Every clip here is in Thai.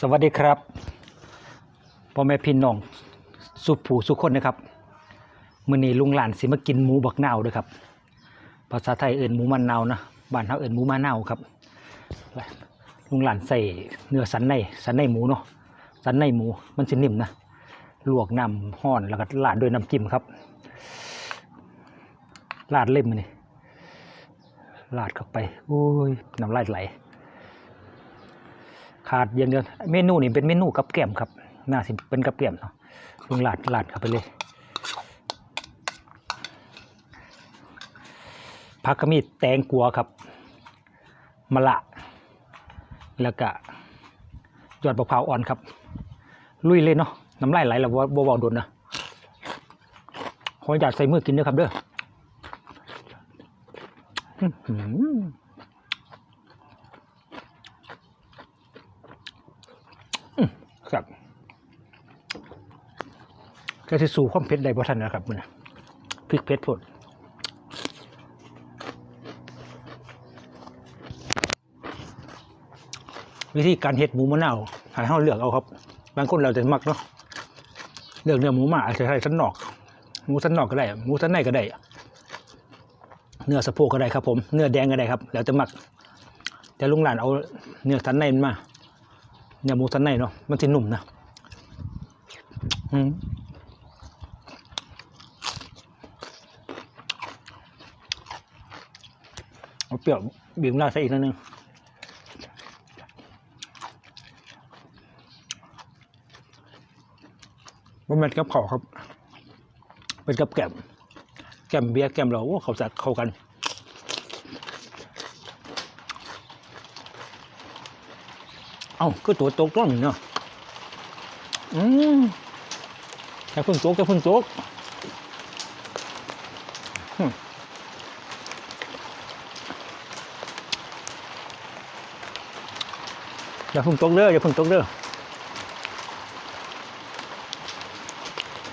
สวัสดีครับพ่อแม่พี่น้องสุผูสุคนนะครับมื้อนี้ลุงหลานสิมากินหมูบักเนาด้วยครับ ภาษาไทยเอิ้นหมูมันเน่านะบ้านเฮาเอิ้นหมูมะนาครับลุงหลานใส่เนื้อสันในสันในหมูเนาะสันในหมูมันสินิ่มนะลวกน้ำห้อนแล้วก็ราดด้วยน้ำจิ้มครับราดเล่มมันนี่ราดเข้าไปโอ้ยน้ำลายไหล ขาดอย่างเดียวเมนูนี่เป็นเมนูกับแกล้มครับน่าสิเป็นกับแกล้มเนาะลุงหลาดหลาดเข้าไปเลยผักก็มีแตงกัวครับมะละ แล้วก็ยอดมะพร้าวอ่อนครับ ลุยเลยเนาะน้ำลายไหลแล้วบ่บ่โดนนะขออยากใส่มือกินด้วยครับเด้ออื้อหือ ครับก็จะสู่ความเผ็ดได้บ่ทันนะครับมันพริกเผ็ดพดวิธีการเฮ็ดหมูมะนาวห้เฮาเลือกเอาครับ บางคนเราจะมักเนาะเลือกเนื้อหมูมาอาจจะใช้สันนอก หมูสันนอกก็ได้ หมูสันในก็ได้ เนื้อสะโพกก็ได้ครับผม เนื้อแดงก็ได้ครับ แล้วจะมัก แต่ลุงหลานเอาเนื้อสันในมา เนื้อหมูสันในเนาะมันจะนุ่มนะอืมเอาเปรี้ยวบีบหน้าใส่อีกนิดนึงว่ามันกับเขาครับ เป็นกับแกมแกมเบียร์แกมเราโอ้เขาจัดเข้ากัน เอ้าก็ตัวโตกต้องเนาะอืมแค่เพิ่งโจ๊กแค่เพิ่งโจ๊กอย่าพิ่งโจกเด้ออย่าพิ่งโจกเด้อ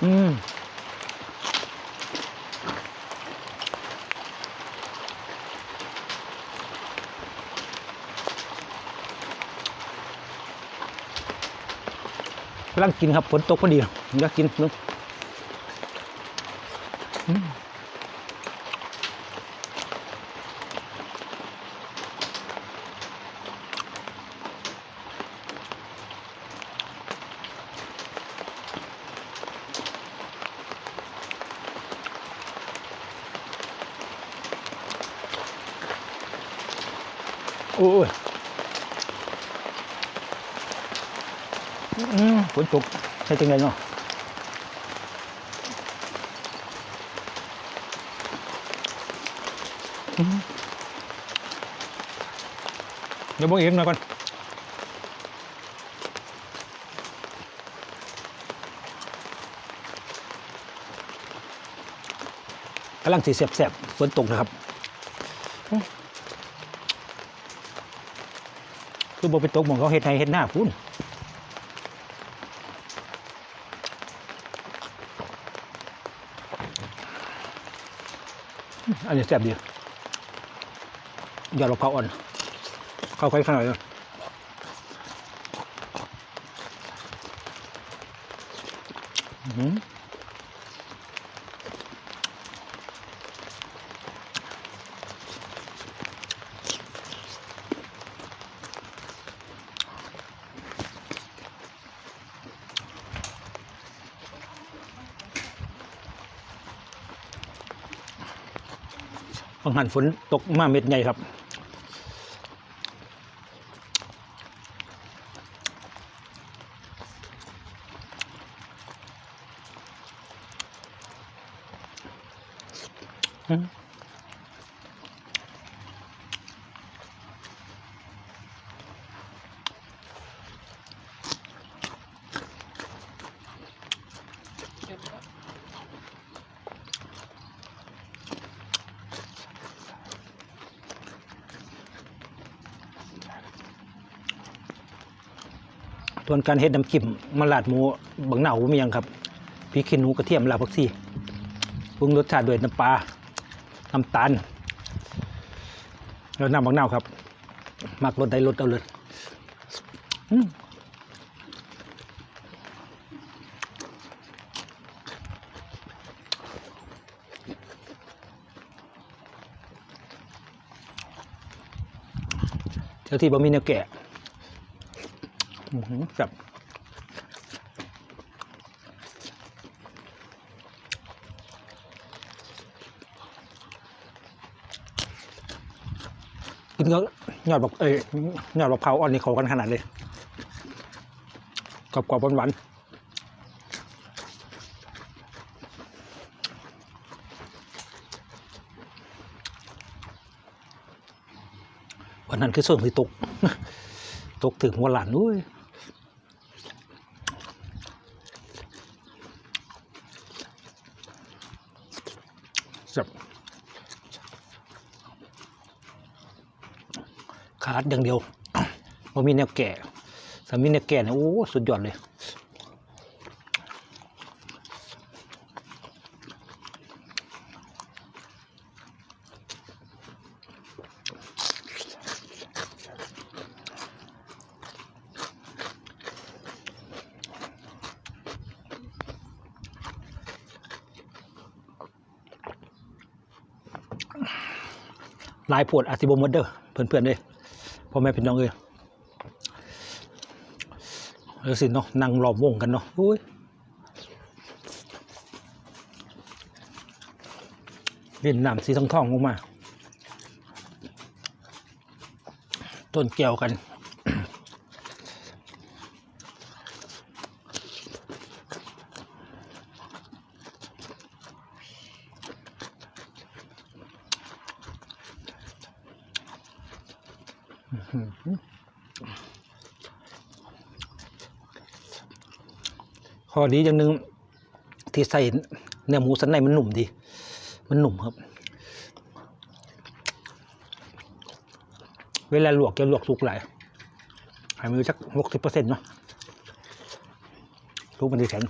อืมำลังกินครับฝนตกพอดีอยากกินนาะอืมโอ้ย อืมฝนตกใช่จังไงเนาะอืมเดี๋ยวบอกเองหน่อยก่อนกำลังสีแสบๆฝนตกนะครับคือบอกไปตกหมองเขาเฮ็ดให้เฮ็ดหน้าพูน อันนี้แซ่บดียอดมะพร้าวอ่อน เข้าไข่ขนาดนเลยอืม บางหันฝนตกมาเม็ดใหญ่ครับอื ส่วนการเฮ็ดน้ำจิ้มมันลาดหมูบังเน่าผมยงครับพริกขี้หนูกระเทียมลาบักซี่ปรุงรสชาติด้วยน้ำปลาน้ำตาลแล้วน้ำบังเน่าครับหมักรสได้รสเอาเลยเจ้าที่บ่มีเนื้อแกะ อื้อหือแบบกินก็ยอดบอกเอ้ยยอดบอกเผาอ่อนนี่เขากันขนาดเลยกรอบกรอบหวานๆวันนั้นคือส่วนที่ตก ตกถึงหัวหลานด้วย ขาดอย่างเดียวพอมีแนวแก่ถ้ามีแนวแก่เนี่ยโอ้สุดยอดเลยลายปวดอาซิบมดเด้อเพื่อนๆเลย พ่อแม่พี่น้องเอ้ยเออสิเนาะนั่งรอบวงกันเนาะอุ้ยเล่นน้ำสีทองทองๆลงมา ต้นแก้วกัน ข้อดีอย่างหนึ่งที่ใส่เนื้อหมูสันในมันหนุ่มดี มันหนุ่มครับ เวลาลวกจะลวกสุกหลายให้มันอสักหกสิบเปอร์เซ็นต์เนาะทุกมันจะแข็ง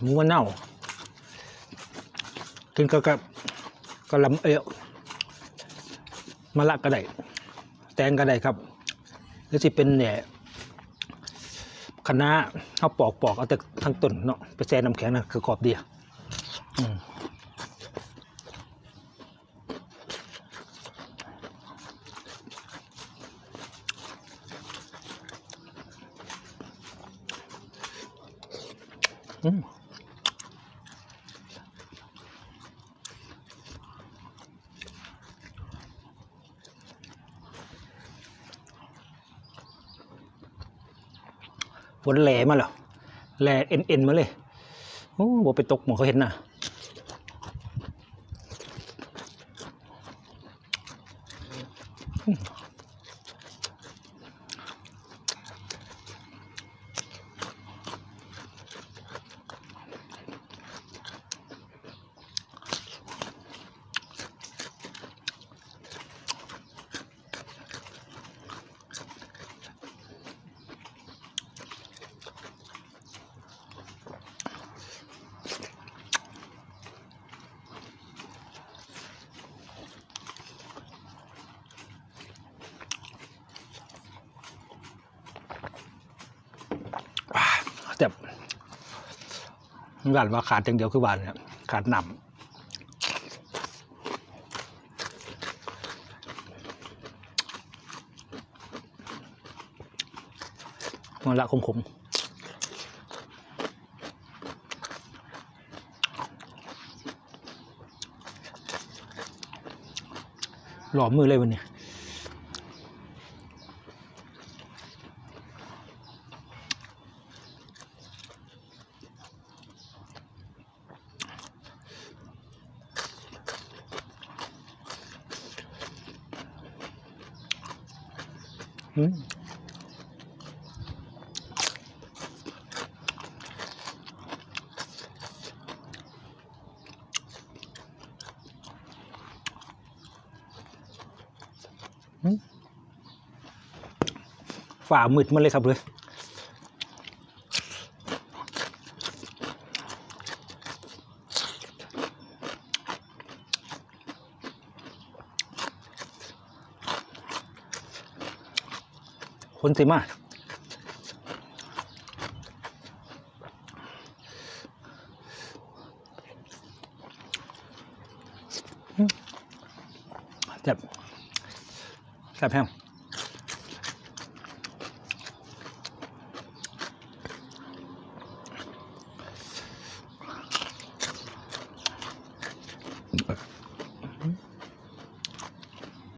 หมูมันเน่า กินกับกับกะลำเอวมะละก็ได้แตงก็ได้ครับหรือสิเป็นเนี่ยคะน้าเอาปอกปอกเอาแต่ทั้งต้นเนาะไปแช่น้ำแข็งนะคือกรอบดีอะอืม นแหลมาแล้วแหลเอ็นเอ็นมาเลยโอ้บ่ไปตกหมองเขาเห็นน่ะ แต่งานว่าขาดอย่างเดียวคือบ้านเนี่ยขาดหนำมันละคมขมหลอมมือเลยวันนี้ ฝ่ามืดมาเลยครับเลย คนสิมาแซ่บแซ่บแห้ง